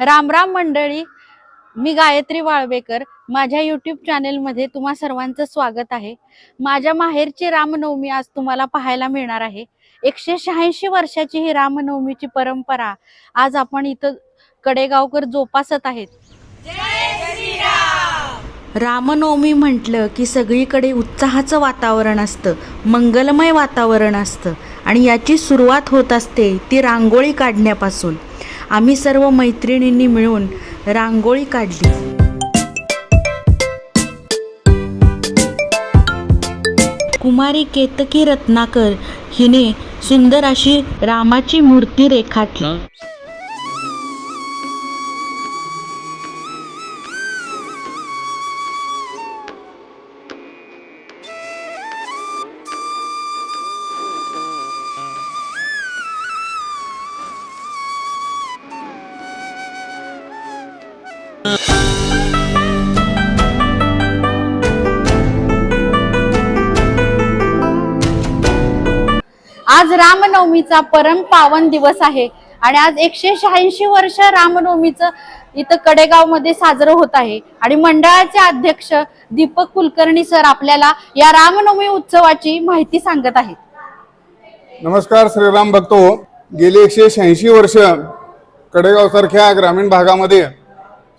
राम राम मंडळी मी गायत्री वाळवेकर. माझ्या युट्यूब चॅनेलमध्ये तुम्हा सर्वांचं स्वागत आहे. माझ्या माहेरची रामनवमी आज तुम्हाला पाहायला मिळणार आहे. एकशे शहाऐंशी वर्षाची ही रामनवमीची परंपरा आज आपण इथं कडेगावकर जोपासत आहेत. रामनवमी म्हटलं की सगळीकडे उत्साहाचं वातावरण असतं मंगलमय वातावरण असतं आणि याची सुरुवात होत असते ती रांगोळी काढण्यापासून. आम्ही सर्व मैत्रिणींनी मिळून रांगोळी काढली. कुमारी केतकी रत्नाकर हिने सुंदर अशी रामाची मूर्ती रेखाटली. रामनवमीचा परम पावन दिवस आहे. आणि आज एकशे शहाऐंशी वर्ष रामनवमीचं इथं कडेगावमध्ये साजरं होत आहे. आणि मंडळाचे अध्यक्ष दीपक कुलकर्णी सर आपल्याला या रामनवमी उत्सवाची माहिती सांगत आहेत. नमस्कार श्रीराम भक्तो. गेली एकशे शहाऐंशी वर्ष कडेगावसारख्या ग्रामीण भागामध्ये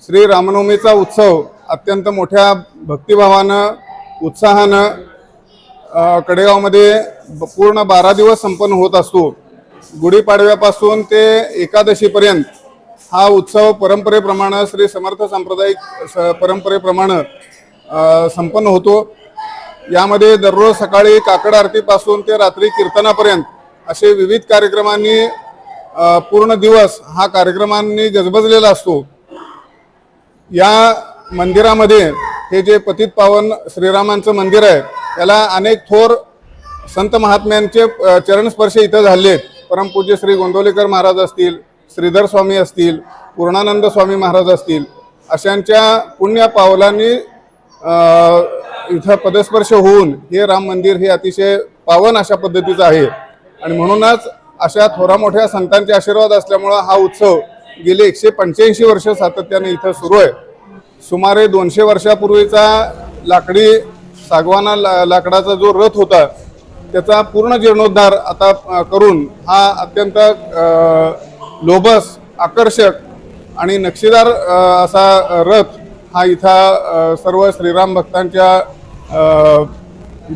श्री रामनवमीचा उत्सव अत्यंत मोठ्या भक्तिभावानं उत्साहानं कडेगावमध्ये पूर्ण बारा दिवस संपन्न होत असतो. गुढीपाडव्यापासून ते एकादशीपर्यंत हा उत्सव परंपरेप्रमाणे श्री समर्थ सांप्रदायिक स- परंपरेप्रमाणे संपन्न होतो. यामध्ये दररोज सकाळी काकड आरतीपासून ते रात्री कीर्तनापर्यंत असे विविध कार्यक्रमांनी पूर्ण दिवस हा कार्यक्रमांनी गजबजलेला असतो. या मंदिरामध्ये हे जे पतित पावन श्रीरामांचं मंदिर आहे त्याला अनेक थोर संत महात्म्यांचे चरणस्पर्श इथं झाले परमपूज्य श्री गोंदवलेकर महाराज असतील श्रीधर स्वामी असतील पूर्णानंद स्वामी महाराज असतील अशांच्या पुण्य पावलांनी इथं पदस्पर्श होऊन हे राम मंदिर हे अतिशय पावन अशा पद्धतीचं आहे. आणि म्हणूनच अशा थोरा मोठ्या संतांचे आशीर्वाद असल्यामुळं हा उत्सव गेले एकशे पंच्याऐंशी वर्ष सातत्याने इथं सुरू आहे. सुमारे दोनशे वर्षापूर्वीचा लाकडी सागवाना ला लाकडाचा जो रथ होता त्याचा पूर्ण जीर्णोद्धार आता करून हा अत्यंत लोभस आकर्षक आणि नक्षीदार असा रथ हा इथं सर्व श्रीराम भक्तांच्या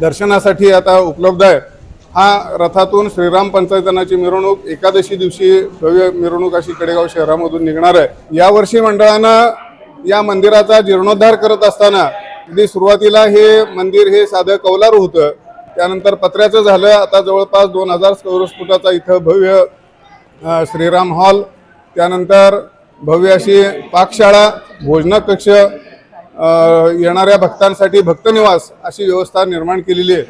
दर्शनासाठी आता उपलब्ध आहे. हा रथातून श्रीराम पंचायतनाची मिरवणूक एकादशी दिवशी भव्य मिरवणूक अशी कडेगाव शहरामधून निघणार आहे. यावर्षी मंडळानं या मंदिराचा जीर्णोद्धार करत असताना अगदी सुरुवातीला हे मंदिर हे साधं कौलारू होतं. त्यानंतर पत्र्याचं झालं. आता जवळपास दोन हजार चौरस फुटाचा इथं भव्य श्रीराम हॉल. त्यानंतर भव्य अशी पाकशाळा भोजना कक्ष येणाऱ्या भक्तांसाठी भक्तनिवास अशी व्यवस्था निर्माण केलेली आहे.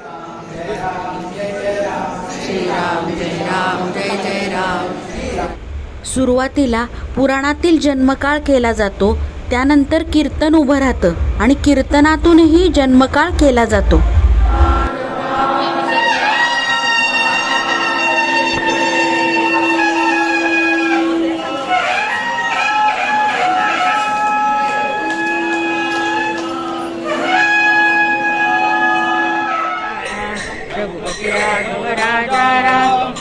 सुरुवातीला पुराणातील जन्मकाळ केला जातो. त्यानंतर कीर्तन उभं राहतं आणि कीर्तनातूनही जन्मकाळ केला जातो राजा राम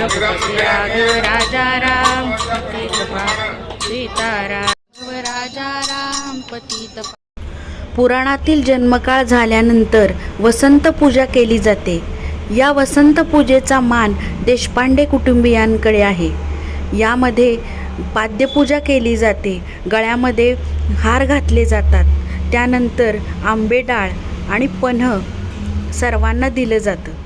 राजा राम सीताराम. राजा राम पतित पुराणातील जन्मकाळ झाल्यानंतर वसंत पूजा केली जाते. या वसंत पूजेचा मान देशपांडे कुटुंबियांकडे आहे. यामध्ये पाद्यपूजा केली जाते. गळ्यामध्ये हार घातले जातात. त्यानंतर आंबे डाळ आणि पन्ह सर्वांना दिलं जातं.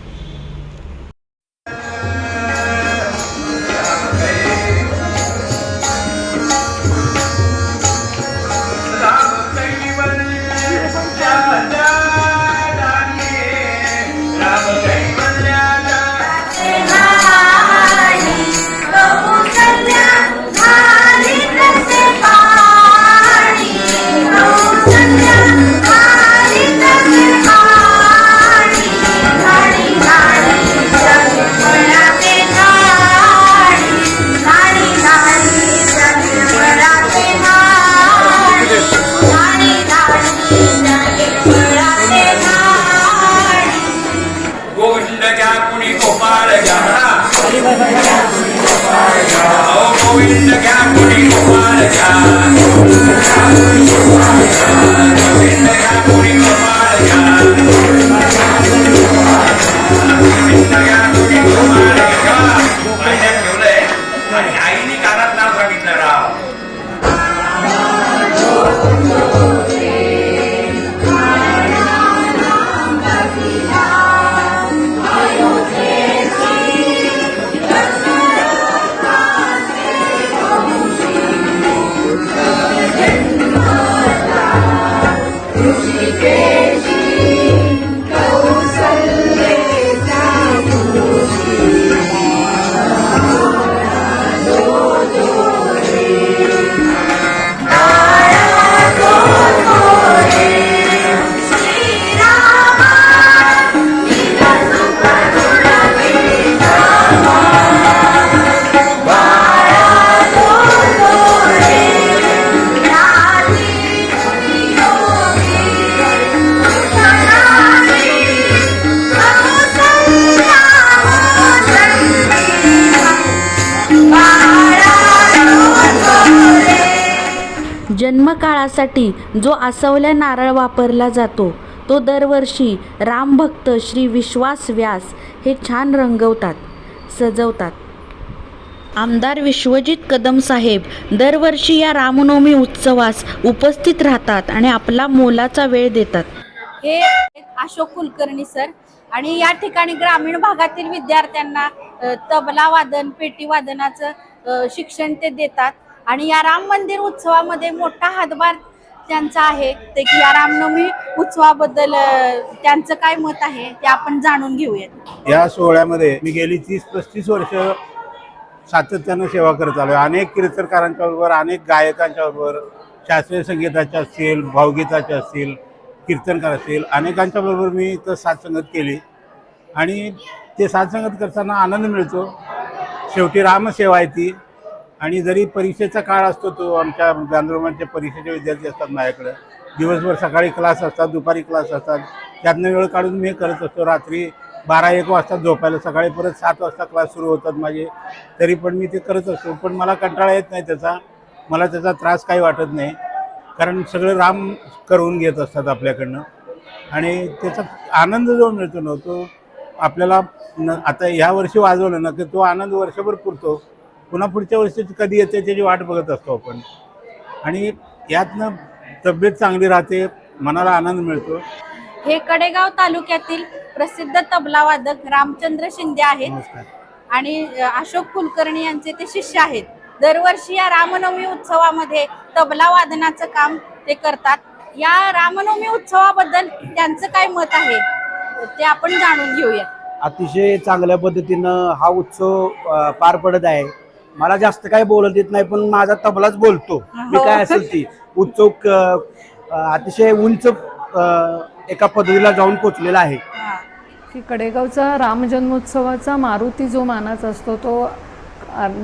फळासाठी जो आसवल्या नारळ वापरला जातो तो दरवर्षी रामभक्त श्री विश्वास व्यास हे छान रंगवतात सजवतात. आमदार विश्वजित कदम साहेब दरवर्षी या रामनवमी उत्सवास उपस्थित राहतात आणि आपला मोलाचा वेळ देतात. हे अशोक कुलकर्णी सर आणि या ठिकाणी ग्रामीण भागातील विद्यार्थ्यांना तबला वादन पेटी वादनाचं शिक्षण ते देतात. आणि या राम मंदिर उत्सवामध्ये मोठा हातभार त्यांचा आहे. ते की या रामनवमी उत्सवाबद्दल त्यांचं काय मत आहे ते आपण जाणून घेऊयात. या सोहळ्यामध्ये मी गेली तीस पस्तीस वर्ष सातत्यानं सेवा करत आलो अनेक कीर्तनकारांच्या बरोबर अनेक गायकांच्या बरोबर शास्त्रीय संगीताच्या असतील भावगीताच्या असतील कीर्तनकार असतील अनेकांच्या बरोबर मी इथं साथसंगत केली. आणि ते साथसंगत करताना आनंद मिळतो. शेवटी रामसेवा आहे ती. आणि जरी परीक्षेचा काळ असतो तो आमच्या गांधर्वांच्या परीक्षेचे विद्यार्थी असतात माझ्याकडं. दिवसभर सकाळी क्लास असतात दुपारी क्लास असतात. त्यातनं वेळ काढून मी करत असतो. रात्री बारा एक वाजता झोपायला सकाळी परत सात वाजता क्लास सुरू होतात माझे. तरी पण मी ते करत असतो. पण मला कंटाळा येत नाही त्याचा. मला त्याचा त्रास काही वाटत नाही. कारण सगळं राम करून घेत असतात आपल्याकडनं. आणि त्याचा आनंद जो मिळतो ना तो आपल्याला न आता ह्या वर्षी वाजवलं ना की तो आनंद वर्षभर पुरतो. पुन्हा पुढच्या वर्षी कधी येते त्याची वाट बघत असतो आपण. आणि यातनं तब्येत चांगली राहते मनाला आनंद मिळतो. हे कडेगाव तालुक्यातील प्रसिद्ध तबला वादक रामचंद्र शिंदे आहेत. नमस्कार. आणि अ, अशोक कुलकर्णी यांचे ते शिष्य आहेत. दरवर्षी या रामनवमी उत्सवामध्ये तबला वादनाचं काम ते करतात. या रामनवमी उत्सवाबद्दल त्यांचं काय मत आहे ते आपण जाणून घेऊया. अतिशय चांगल्या पद्धतीनं हा उत्सव अ, पार पडत आहे. मला जास्त काही बोलत येत नाही पण माझा तबलाच बोलतो. मी हो. काय असेल ती? अ, अतिशय उंच एका पदवीला जाऊन पोचलेला आहे. हा. की कडेगावचा रामजन्मोत्सवाचा मारुती जो मानाचा असतो तो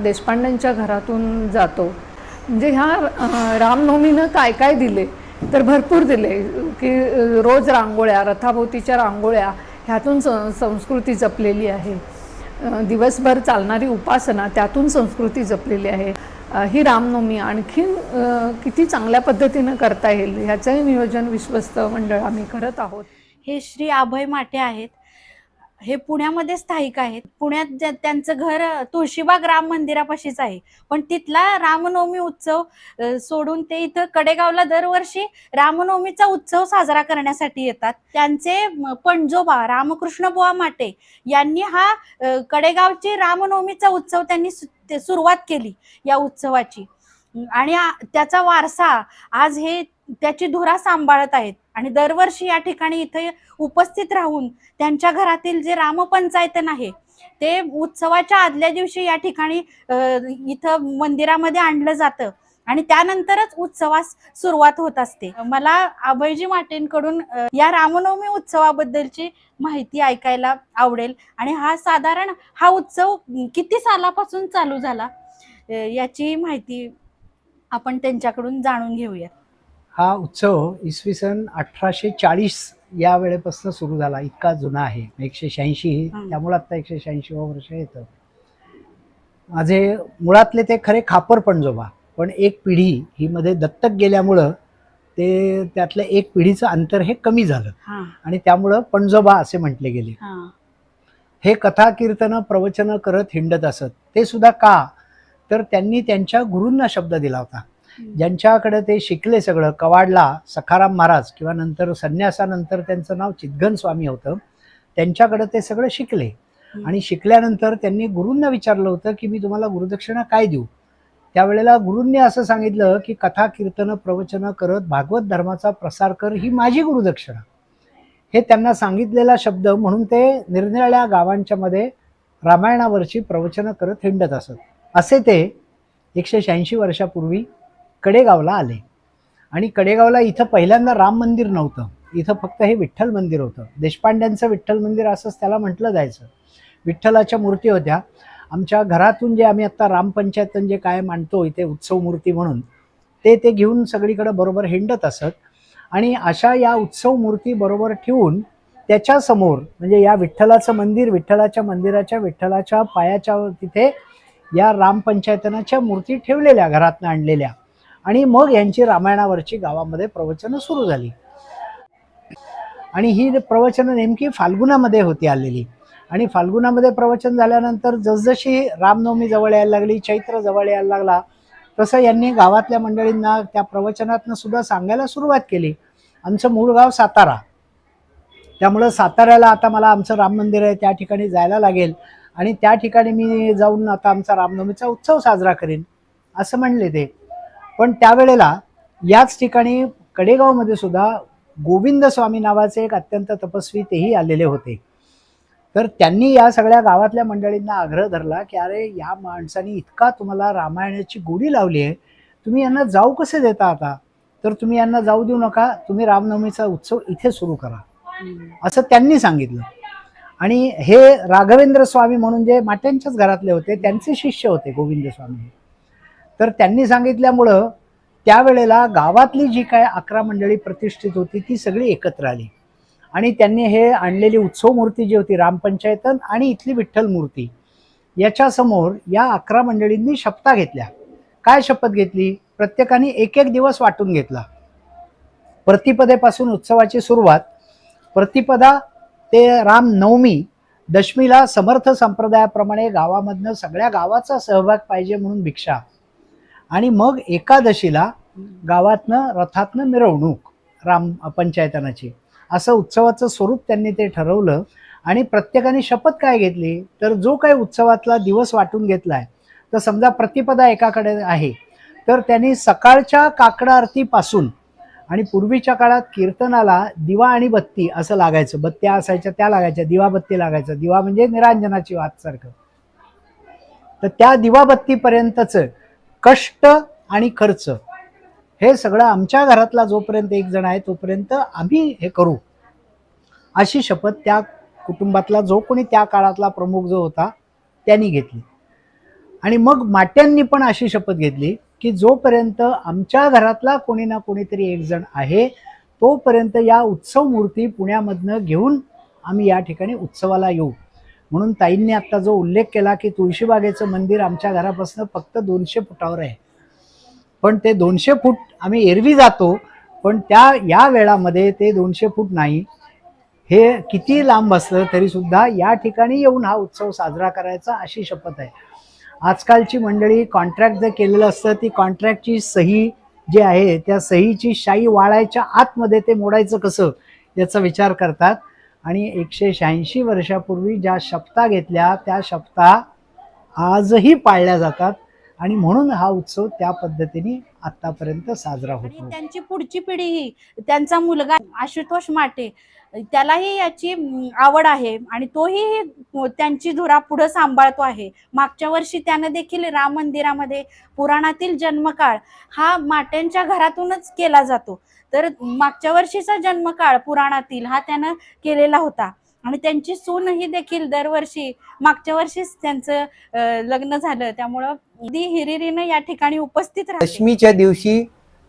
देशपांड्यांच्या घरातून जातो. म्हणजे ह्या रामनवमीनं काय काय दिले? तर भरपूर दिले. की रोज रांगोळ्या रथाभोवतीच्या रांगोळ्या ह्यातून संस्कृती जपलेली आहे. दिवसभर चालणारी उपासना त्यातून संस्कृती जपलेली आहे. ही रामनवमी आणखीन किती चांगल्या पद्धतीनं करता येईल ह्याचंही नियोजन विश्वस्त मंडळ आम्ही करत आहोत. हे श्री अभय माटे आहेत. हे पुण्यामध्ये स्थायिक आहेत. पुण्यात ज्या- त्यांचं घर तुळशीबाग राम मंदिरापाशीच आहे. पण तिथला रामनवमी उत्सव सोडून ते इथं कडेगावला दरवर्षी रामनवमीचा उत्सव साजरा करण्यासाठी येतात. त्यांचे पणजोबा रामकृष्ण बुवा माटे यांनी हा कडेगावची रामनवमीचा उत्सव त्यांनी सु- ते सुरुवात केली या उत्सवाची. आणि त्याचा वारसा आज हे त्याची धुरा सांभाळत आहेत. आणि दरवर्षी या ठिकाणी इथे उपस्थित राहून त्यांच्या घरातील जे रामपंचायतन आहे ते उत्सवाच्या आदल्या दिवशी या ठिकाणी इथं मंदिरामध्ये आणलं जातं. आणि त्यानंतरच उत्सवास सुरुवात होत असते. मला अभयजी माटेंकडून या रामनवमी उत्सवाबद्दलची माहिती ऐकायला आवडेल. आणि हा साधारण हा उत्सव किती सालापासून चालू झाला? याची माहिती आपण त्यांच्याकडून जाणून घेऊया हा उत्सव इसवी सन अठराशे चाळीस या वेळेपासून सुरू झाला. इतका जुना आहे. एकशे शहाऐंशी हं. त्यामुळे आता एकशे शहाऐंशी वर्ष येतं. माझे मुळातले ते खरे खापर पणजोबा. पण एक पिढी ही मध्ये दत्तक गेल्यामुळं ते त्यातलं एक पिढीचं अंतर हे कमी झालं. आणि त्यामुळं पणजोबा असे म्हटले गेले. हे. कथा कीर्तनं प्रवचनं करत हिंडत असत. ते सुद्धा का? तर त्यांनी त्यांच्या गुरूंना शब्द दिला होता. ज्यांच्याकडे ते शिकले सगळं कवाडला सखाराम महाराज किंवा नंतर संन्यासानंतर त्यांचं नाव चितगन स्वामी होतं त्यांच्याकडे ते सगळं शिकले. आणि शिकल्यानंतर त्यांनी गुरूंना विचारलं होतं की मी तुम्हाला गुरुदक्षिणा काय देऊ? त्यावेळेला गुरूंनी असं सांगितलं की कथा कीर्तनं प्रवचनं करत भागवत धर्माचा प्रसार कर ही माझी गुरुदक्षिणा. हे त्यांना सांगितलेला शब्द म्हणून ते निरनिराळ्या गावांच्या मध्ये रामायणावरची प्रवचनं करत हिंडत असत. असे ते एकशे शहाऐंशी वर्षापूर्वी कडेगावला आले. आणि कडेगावला इथं पहिल्यांदा राम मंदिर नव्हतं. इथं फक्त हे विठ्ठल मंदिर होतं. देशपांड्यांचं विठ्ठल मंदिर असंच त्याला म्हटलं जायचं. विठ्ठलाच्या मूर्ती होत्या. आमच्या घरातून जे आम्ही आत्ता रामपंचायतन जे काय मांडतो इथे उत्सव मूर्ती म्हणून ते ते घेऊन सगळीकडं बरोबर हिंडत असत. आणि अशा या उत्सव मूर्ती बरोबर ठेवून त्याच्यासमोर म्हणजे या विठ्ठलाचं मंदिर विठ्ठलाच्या मंदिराच्या विठ्ठलाच्या पायाच्या तिथे या रामपंचायतनाच्या मूर्ती ठेवलेल्या घरातनं आणलेल्या. आणि मग यांची रामायणावरची गावामध्ये प्रवचनं सुरू झाली. आणि ही प्रवचनं नेमकी फाल्गुनामध्ये होती आलेली. आणि फाल्गुनामध्ये प्रवचन झाल्यानंतर जसजशी रामनवमी जवळ यायला लागली चैत्र जवळ यायला लागला तसं यांनी गावातल्या मंडळींना त्या प्रवचनातनं सुद्धा सांगायला सुरुवात केली. आमचं मूळ गाव सातारा. त्यामुळं साताऱ्याला आता मला आमचं राम मंदिर आहे त्या ठिकाणी जायला लागेल. आणि त्या ठिकाणी मी जाऊन आता आमचा रामनवमीचा उत्सव साजरा करेन असं म्हणले ते. पण त्यावेळेला याच ठिकाणी कडेगावमध्ये सुद्धा गोविंद स्वामी नावाचे एक अत्यंत तपस्वी तेही आलेले होते. तर त्यांनी या सगळ्या गावातल्या मंडळींना आग्रह धरला की अरे या माणसाने इतका तुम्हाला रामायणाची गोडी लावली आहे. तुम्ही यांना जाऊ कसे देता आता? तर तुम्ही यांना जाऊ देऊ नका. तुम्ही रामनवमीचा उत्सव इथे सुरू करा. असं त्यांनी सांगितलं. आणि हे राघवेंद्र स्वामी म्हणून जे माट्यांच्याच घरातले होते त्यांचे शिष्य होते गोविंद स्वामी. तर त्यांनी सांगितल्यामुळं त्यावेळेला गावातली जी काय अकरा मंडळी प्रतिष्ठित होती ती सगळी एकत्र आली. आणि त्यांनी हे आणलेली उत्सव मूर्ती जी होती रामपंचायतन आणि इथली विठ्ठल मूर्ती याच्यासमोर या अकरा मंडळींनी शपथा घेतल्या. काय शपथ घेतली? प्रत्येकाने एक एक दिवस वाटून घेतला. प्रतिपदेपासून उत्सवाची सुरुवात प्रतिपदा ते राम नवमी दशमीला समर्थ संप्रदायाप्रमाणे गावामधनं सगळ्या गावाचा सहभाग पाहिजे म्हणून भिक्षा आणि मग एकादशीला गावातनं रथातनं मिरवणूक राम पंचायतनाची. असं उत्सवाचं स्वरूप त्यांनी ते ठरवलं आणि प्रत्येकाने शपथ काय घेतली? तर जो काही उत्सवातला दिवस वाटून घेतलाय तर समजा प्रतिपदा एकाकडे आहे तर त्यांनी सकाळच्या काकडा आरतीपासून आणि पूर्वीच्या काळात कीर्तनाला दिवा आणि बत्ती असं लागायचं. बत्त्या असायच्या त्या लागायच्या. दिवा बत्ती लागायचं. दिवा म्हणजे निरांजनाची वात सारखं. तर त्या दिवाबत्तीपर्यंतचं कष्ट आणि खर्च. हे सगळं आमच्या घरातला जोपर्यंत एक जण आहे तोपर्यंत आम्ही हे करू. अशी शपथ त्या कुटुंबातला जो कोणी त्या काळातला प्रमुख जो होता त्यांनी घेतली. आणि मग माट्यांनी पण अशी शपथ घेतली की जोपर्यंत आमच्या घरातला कोणी ना कोणीतरी एक जण आहे तोपर्यंत या उत्सव मूर्ती पुण्यामधनं घेऊन आम्ही या ठिकाणी उत्सवाला येऊ. म्हणून ताईंनी आत्ता जो उल्लेख केला की तुळशीबागेचं मंदिर आमच्या घरापासून फक्त दोनशे फुटावर आहे. पण ते दोनशे फूट आम्ही एरवी जातो पण त्या या वेळामध्ये ते दोनशे फूट नाही. हे किती लांब असलं तरीसुद्धा या ठिकाणी येऊन हा उत्सव साजरा करायचा अशी शपथ आहे. आजकालची मंडळी कॉन्ट्रॅक्ट जर केलेलं असतं ती कॉन्ट्रॅक्टची सही जी आहे त्या सहीची शाई वाळायच्या आतमध्ये ते मोडायचं कसं याचा विचार करतात. आणि एकशे शहाऐंशी वर्षापूर्वी ज्या शपथा घेतल्या त्या शपथा आजही पाळल्या जातात. आणि म्हणून हा उत्सव त्या पद्धतीने आतापर्यंत साजरा होतो त्यांची पुढची पिढी ही त्यांचा मुलगा आशुतोष माटे त्यालाही याची आवड आहे आणि तोही त्यांची धुरा पुढे सांभाळतो आहे. मागच्या वर्षी त्यानं देखील राम मंदिरामध्ये पुराणातील जन्मकाळ हा माट्यांच्या घरातूनच केला जातो. तर मागच्या वर्षीचा जन्मकाळ पुराणातील हा त्यानं केलेला होता. आणि त्यांची सूनही देखील दरवर्षी मागच्या वर्षीच त्यांचं लग्न झालं. त्यामुळं दी हिरिरीनं या ठिकाणी उपस्थित दशमीच्या दिवशी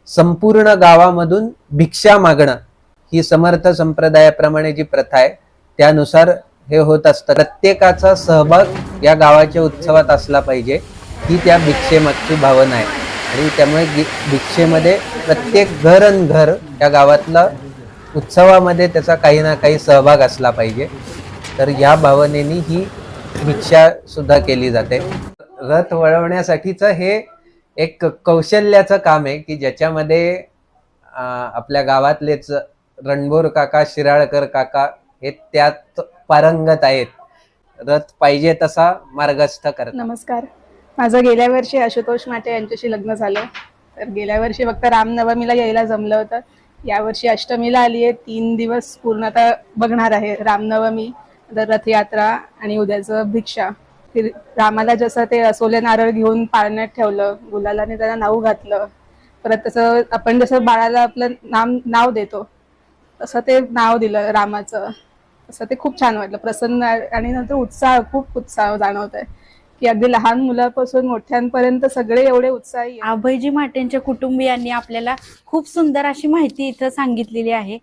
संपूर्ण गावामधून भिक्षा मागणं ही समर्थ संप्रदायाप्रमाणे जी प्रथा आहे त्यानुसार हे होत असतं. प्रत्येकाचा सहभाग या गावाच्या उत्सवात असला पाहिजे. ही त्या भिक्षेमागची भावना आहे. आणि त्यामुळे भिक्षेमध्ये प्रत्येक घर अन घर या गावातला उत्सवामध्ये त्याचा काही ना काही सहभाग असला पाहिजे. तर या भावनेनी ही भिक्षा सुद्धा केली जाते. रथ वळवण्यासाठीचं हे एक कौशल्याचं काम आहे की ज्याच्यामध्ये आपल्या गावातलेच रणभोर काका शिराळकर काका हे त्यात पारंगत आहेत. रथ पाहिजे तसा मार्गस्थ करत नमस्कार. माझं गेल्या वर्षी आशुतोष माटे यांच्याशी लग्न झालं. तर गेल्या वर्षी फक्त रामनवमीला यायला जमलं होतं. यावर्षी अष्टमीला आली आहे. तीन दिवस पूर्ण आता बघणार आहे. रामनवमी तर रथयात्रा आणि उद्याचं भिक्षा. फिर रामाला जसं ते असोले नारळ घेऊन पाळण्यात ठेवलं गुलालाने त्याला नाव घातलं परत तसं आपण जसं बाळाला आपलं नाम नाव देतो तसं ते नाव दिलं रामाचं. तसं ते खूप छान वाटलं. प्रसन्न आणि नंतर उत्साह खूप उत्साह जाणवत आहे की अगदी लहान मुलापासून मोठ्यांपर्यंत सगळे एवढे उत्साही आहेत. अभयजी माटेंच्या कुटुंबियांनी आपल्याला खूप सुंदर अशी माहिती इथं सांगितलेली आहे.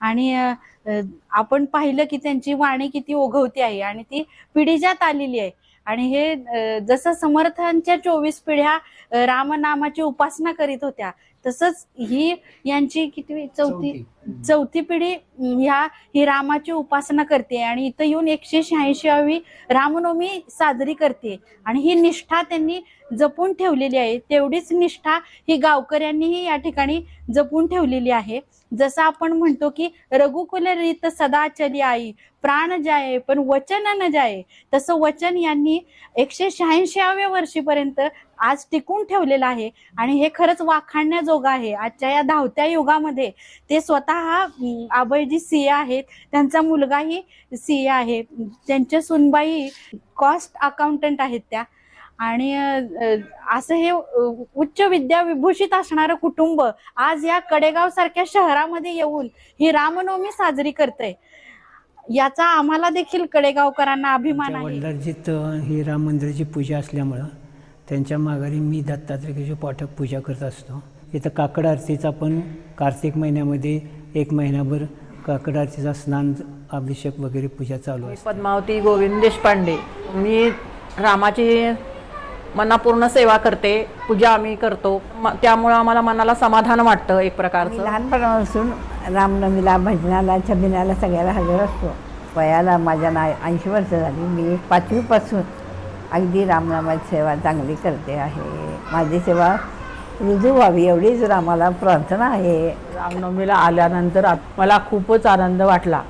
आणि अ, अ, आपण पाहिलं की त्यांची वाणी किती ओघवती आहे आणि ती पिढीजात आलेली आहे. आणि हे अ, जसं समर्थांच्या चोवीस पिढ्या अ, रामनामाची उपासना करीत होत्या तसंच ही यांची किती चौथी चौथी. चौथी पिढी ह्या ही रामाची उपासना करते आणि इथं येऊन एकशे शहाऐंशीवी रामनवमी साजरी करते. आणि ही निष्ठा त्यांनी जपून ठेवलेली आहे. तेवढीच निष्ठा ही गावकऱ्यांनीही या ठिकाणी जपून ठेवलेली आहे. जसं आपण म्हणतो की रघुकुल रीत सदा चली आई प्राण जाये पण वचन न जाये. तसं वचन यांनी एकशे शहाऐंशीव्या वर्षीपर्यंत आज टिकून ठेवलेलं आहे. आणि हे खरंच वाखाणण्याजोगं आहे. आजच्या या धावत्या युगामध्ये ते स्वतः अं, अभयजी सीए आहेत त्यांचा मुलगाही सीए आहे. त्यांच्या सुनबाई कॉस्ट अकाउंटंट आहेत त्या. आणि असं हे उच्च विद्या विभूषित असणारं कुटुंब आज या कडेगाव सारख्या शहरामध्ये येऊन ही रामनवमी साजरी करतंय. याचा आम्हाला देखील कडेगावकरांना अभिमान आहे. वडिलांचीत ही राम मंदिराची पूजा असल्यामुळं त्यांच्या माघारी मी दत्तात्रयाची पाठक पूजा करत असतो. इथं काकड आरतीचा पण कार्तिक महिन्यामध्ये एक महिनाभर काकड आरतीचा स्नान अभिषेक वगैरे पूजा चालू असते. पद्मावती गोविंद देशपांडे. मी रामाची मनापूर्ण सेवा करते पूजा आम्ही करतो. त्यामुळं आम्हाला मनाला समाधान वाटतं एक प्रकारचं. लहानपणापासून रामनवमीला भजनाला छबिनाला सगळ्याला हजर असतो. वयाला माझ्या ना ऐंशी वर्ष झाली. मी पाचवीपासून अगदी रामनामाची सेवा चांगली करते आहे. माझी सेवा रुजू व्हावी एवढीच रामाला प्रार्थना आहे रामनवमीला आल्यानंतर आत- मला खूपच आनंद वाटला.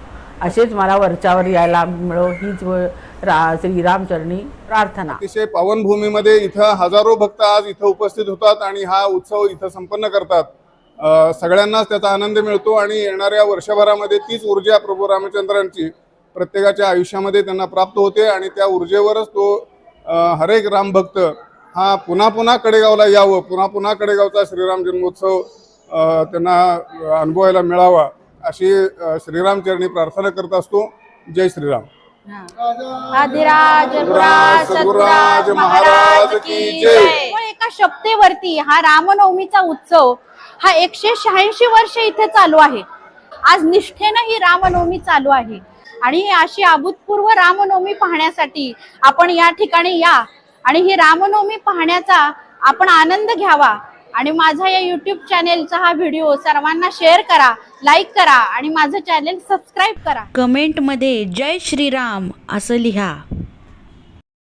असेच मला वरच्यावर यायला मिळो हीच व- रा श्रीरामचरणी प्रार्थना. अतिशय पावनभूमीमध्ये इथं हजारो भक्त आज इथं उपस्थित होतात आणि हा उत्सव इथं संपन्न करतात. सगळ्यांनाच त्याचा आनंद मिळतो आणि येणाऱ्या वर्षभरामध्ये तीच ऊर्जा प्रभू रामचंद्रांची प्रत्येकाच्या आयुष्यामध्ये त्यांना प्राप्त होते आणि त्या ऊर्जेवरच तो अ, हरेक रामभक्त हा पुन्हा पुन्हा कडेगावला यावं. पुन्हा पुन्हा कडेगावचा श्रीराम जन्मोत्सव त्यांना अनुभवायला मिळावा अशी अ, श्रीरामचरणी प्रार्थना करत असतो. जय श्रीराम. सद्गुराज महाराज की जय. एका शपथेवरती हा रामनवमीचा उत्सव हा एकशे शहाऐंशी वर्ष इथे चालू आहे. आज निष्ठेनं ही रामनवमी चालू आहे. आणि अशी अभूतपूर्व रामनवमी पाहण्यासाठी आपण या ठिकाणी या. आणि ही रामनवमी पाहण्याचा आपण आनंद घ्यावा. आणि माझा या युट्यूब चॅनेलचा हा व्हिडिओ सर्वांना शेअर करा लाईक करा आणि माझं चॅनेल सबस्क्राईब करा. कमेंटमध्ये जय श्रीराम असं लिहा.